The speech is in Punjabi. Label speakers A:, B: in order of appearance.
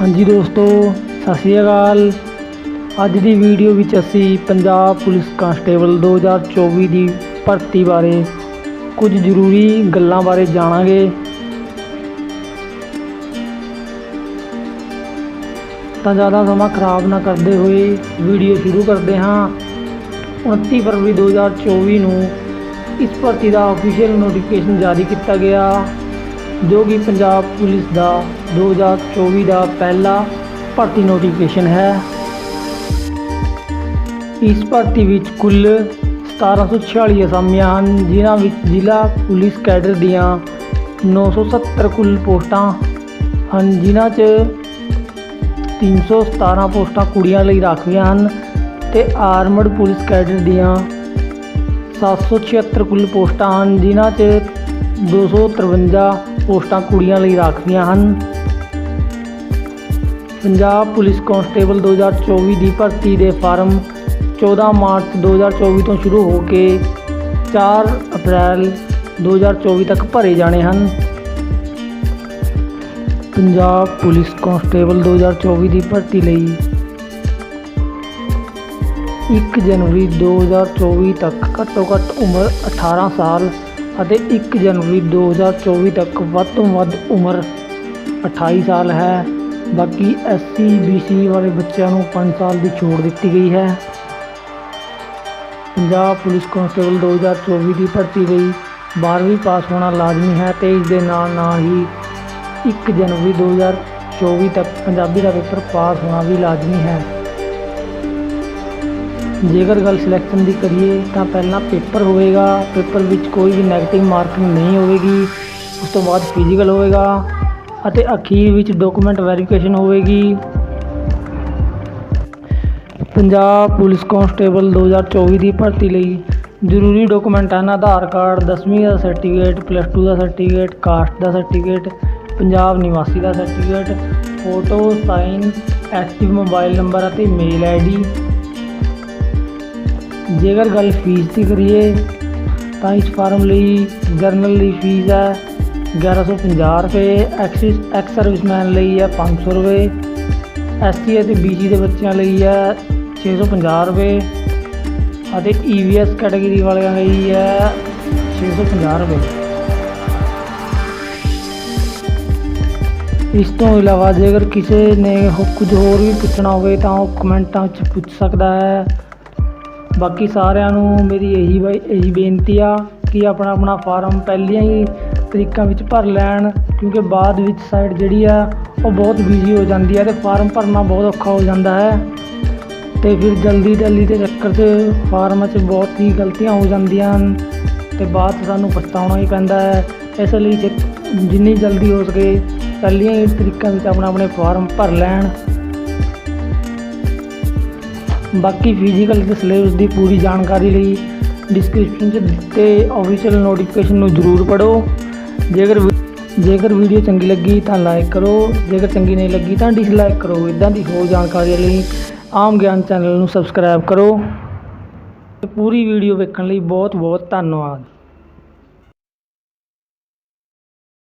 A: ਹਾਂਜੀ ਦੋਸਤੋ, ਸਤਿ ਸ਼੍ਰੀ ਅਕਾਲ। ਅੱਜ ਦੀ ਵੀਡੀਓ ਵਿੱਚ ਅਸੀਂ ਪੰਜਾਬ ਪੁਲਿਸ ਕਾਂਸਟੇਬਲ 2024 ਦੀ ਭਰਤੀ ਬਾਰੇ ਕੁਝ ਜ਼ਰੂਰੀ ਗੱਲਾਂ ਬਾਰੇ ਜਾਣਾਂਗੇ। ਤਾਂ ਜ਼ਿਆਦਾ ਸਮਾਂ ਖਰਾਬ ਨਾ ਕਰਦੇ ਹੋਏ ਵੀਡੀਓ ਸ਼ੁਰੂ ਕਰਦੇ ਹਾਂ। 29 ਫਰਵਰੀ 2024 ਨੂੰ ਇਸ ਭਰਤੀ ਦਾ ਅਫੀਸ਼ੀਅਲ ਨੋਟੀਫਿਕੇਸ਼ਨ ਜਾਰੀ ਕੀਤਾ ਗਿਆ। ਜੋ ਕਿ ਪੰਜਾਬ ਪੁਲਿਸ ਦਾ 2024 ਦਾ ਪਹਿਲਾ ਭਰਤੀ ਨੋਟੀਫਿਕੇਸ਼ਨ ਹੈ। ਇਸ ਭਰਤੀ ਵਿੱਚ ਕੁੱਲ 1746 ਅਸਾਮੀਆਂ ਹਨ, ਜਿਨ੍ਹਾਂ ਵਿੱਚ ਜ਼ਿਲ੍ਹਾ ਪੁਲਿਸ ਕੈਡਰ ਦੀਆਂ 970 ਕੁੱਲ ਪੋਸਟਾਂ ਹਨ, ਜਿਨ੍ਹਾਂ 'ਚ 317 ਪੋਸਟਾਂ ਕੁੜੀਆਂ ਲਈ ਰਾਖਵੀਆਂ ਹਨ ਤੇ ਆਰਮਡ ਪੁਲਿਸ ਕੈਡਰ ਦੀਆਂ 776 ਕੁੱਲ ਪੋਸਟਾਂ ਹਨ, ਜਿਨ੍ਹਾਂ 'ਚ 253 ਪੋਸਟਾਂ ਕੁੜੀਆਂ ਲਈ ਰਾਖਵੀਆਂ ਹਨ। ਪੰਜਾਬ ਪੁਲਿਸ ਕਾਂਸਟੇਬਲ 2024 ਦੀ ਭਰਤੀ ਦੇ ਫਾਰਮ 14 ਮਾਰਚ 2024 ਤੋਂ ਸ਼ੁਰੂ ਹੋ ਕੇ 4 ਅਪ੍ਰੈਲ 2024 ਤੱਕ ਭਰੇ ਜਾਣੇ ਹਨ। ਪੰਜਾਬ ਪੁਲਿਸ ਕਾਂਸਟੇਬਲ 2024 ਦੀ ਭਰਤੀ ਲਈ 1 ਜਨਵਰੀ 2024 ਤੱਕ ਘੱਟੋ ਘੱਟ ਉਮਰ 18 ਸਾਲ ਅਤੇ 1 ਜਨਵਰੀ 2024 ਤੱਕ ਵੱਧ ਤੋਂ ਵੱਧ ਉਮਰ 28 ਸਾਲ ਹੈ। ਬਾਕੀ ਐਸਸੀ ਬੀਸੀ ਵਾਲੇ ਬੱਚਿਆਂ ਨੂੰ 5 ਸਾਲ ਦੀ ਛੋਟ ਦਿੱਤੀ ਗਈ ਹੈ। ਪੰਜਾਬ ਪੁਲਿਸ ਕਾਂਸਟੇਬਲ 2024 ਦੀ ਭਰਤੀ ਲਈ 12ਵੀਂ ਪਾਸ ਹੋਣਾ ਲਾਜ਼ਮੀ ਹੈ ਤੇ ਇਸ ਦੇ ਨਾਲ ਨਾਲ ਹੀ 1 ਜਨਵਰੀ 2024 ਤੱਕ ਪੰਜਾਬੀ ਦਾ ਪੇਪਰ ਪਾਸ ਹੋਣਾ ਵੀ ਲਾਜ਼ਮੀ ਹੈ। ਜੇਕਰ ਗੱਲ ਸਿਲੈਕਸ਼ਨ ਦੀ ਕਰੀਏ ਤਾਂ ਪਹਿਲਾਂ ਪੇਪਰ ਹੋਵੇਗਾ ਪੇਪਰ ਵਿੱਚ ਕੋਈ ਵੀ ਨੈਗੇਟਿਵ ਮਾਰਕਿੰਗ ਨਹੀਂ ਹੋਵੇਗੀ, ਉਸ ਤੋਂ ਬਾਅਦ ਫਿਜ਼ੀਕਲ ਹੋਵੇਗਾ ਅਤੇ ਅਖੀਰ ਵਿੱਚ ਡਾਕੂਮੈਂਟ ਵੈਰੀਫਿਕੇਸ਼ਨ ਹੋਵੇਗੀ। ਪੰਜਾਬ ਪੁਲਿਸ ਕਾਂਸਟੇਬਲ 2024 ਦੀ ਭਰਤੀ ਲਈ ਜ਼ਰੂਰੀ ਡਾਕੂਮੈਂਟ ਹਨ ਆਧਾਰ ਕਾਰਡ 10ਵੀਂ ਦਾ ਸਰਟੀਫਿਕੇਟ ਪਲੱਸ 2 ਦਾ ਸਰਟੀਫਿਕੇਟ ਕਾਸਟ ਦਾ ਸਰਟੀਫਿਕੇਟ ਪੰਜਾਬ ਨਿਵਾਸੀ ਦਾ certificate photo sign active mobile number ਅਤੇ ਮੇਲ ਆਈਡੀ ਜੇਕਰ ਗੱਲ ਫੀਸ ਦੀ ਕਰੀਏ, ਤਾਂ ਇਸ ਫਾਰਮ ਲਈ ਜਰਨਲ ਲਈ ਫੀਸ ਹੈ 1150 ਰੁਪਏ, ਐਕਸਿਸ ਐਕਸ ਸਰਵਿਸਮੈਨ ਲਈ ਹੈ 500 ਰੁਪਏ ਐਸਟੀ ਅਤੇ ਬੀਸੀ ਦੇ ਬੱਚਿਆਂ ਲਈ ਹੈ 650 ਰੁਪਏ ਅਤੇ ਈਵੀਐਸ ਕੈਟਾਗਰੀ ਵਾਲਿਆਂ ਲਈ ਹੈ 650 ਰੁਪਏ। ਇਸ ਤੋਂ ਇਲਾਵਾ ਜੇਕਰ ਕਿਸੇ ਨੇ ਕੁਝ ਹੋਰ ਵੀ ਪੁੱਛਣਾ ਹੋਵੇ ਤਾਂ ਉਹ ਕਮੈਂਟਾਂ ਵਿੱਚ ਪੁੱਛ ਸਕਦਾ ਹੈ। ਬਾਕੀ ਸਾਰਿਆਂ ਨੂੰ ਮੇਰੀ ਇਹੀ ਬਾਈ, ਇਹੀ ਬੇਨਤੀ ਆ ਕਿ ਆਪਣਾ ਆਪਣਾ ਫਾਰਮ ਪਹਿਲੀਆਂ ਹੀ ਤਰੀਕਾਂ ਵਿੱਚ ਭਰ ਲੈਣ, ਕਿਉਂਕਿ ਬਾਅਦ ਵਿੱਚ ਸਾਈਡ ਜਿਹੜੀ ਆ, ਉਹ ਬਹੁਤ ਬਿਜ਼ੀ ਹੋ ਜਾਂਦੀ ਹੈ ਤੇ ਫਾਰਮ ਭਰਨਾ ਬਹੁਤ ਔਖਾ ਹੋ ਜਾਂਦਾ ਹੈ। ਤੇ ਫਿਰ ਜਲਦੀ ਜਲਦੀ ਦੇ ਚੱਕਰ 'ਚ ਫਾਰਮ 'ਚ ਬਹੁਤ ਹੀ ਗਲਤੀਆਂ ਹੋ ਜਾਂਦੀਆਂ ਹਨ ਤੇ ਬਾਅਦ 'ਚ ਸਾਨੂੰ ਪਛਤਾਉਣਾ ਹੀ ਪੈਂਦਾ ਹੈ। ਇਸ ਲਈ ਜੇ ਜਿੰਨੀ ਜਲਦੀ ਹੋ ਸਕੇ, ਪਹਿਲੀਆਂ ਹੀ ਤਰੀਕਾਂ ਵਿੱਚ ਆਪਣਾ ਆਪਣੇ ਫਾਰਮ ਭਰ ਲੈਣ। ਬਾਕੀ ਫਿਜ਼ੀਕਲ ਤੇ ਸਿਲੇਬਸ ਦੀ ਪੂਰੀ ਜਾਣਕਾਰੀ ਲਈ ਡਿਸਕ੍ਰਿਪਸ਼ਨ 'ਚ ਦਿੱਤੇ ਆਫੀਸ਼ੀਅਲ ਨੋਟੀਫਿਕੇਸ਼ਨ ਨੂੰ ਜ਼ਰੂਰ ਪੜੋ ਜੇਕਰ ਜੇਕਰ ਵੀਡੀਓ ਚੰਗੀ ਲੱਗੀ ਤਾਂ ਲਾਈਕ ਕਰੋ, ਜੇਕਰ ਚੰਗੀ ਨਹੀਂ ਲੱਗੀ ਤਾਂ ਡਿਸਲਾਈਕ ਕਰੋ। ਇਦਾਂ ਦੀ ਹੋਰ ਜਾਣਕਾਰੀ ਲਈ ਆਮ ਗਿਆਨ ਚੈਨਲ ਨੂੰ ਸਬਸਕ੍ਰਾਈਬ ਕਰੋ। ਤੇ ਪੂਰੀ ਵੀਡੀਓ ਵੇਖਣ ਲਈ ਬਹੁਤ ਬਹੁਤ ਧੰਨਵਾਦ।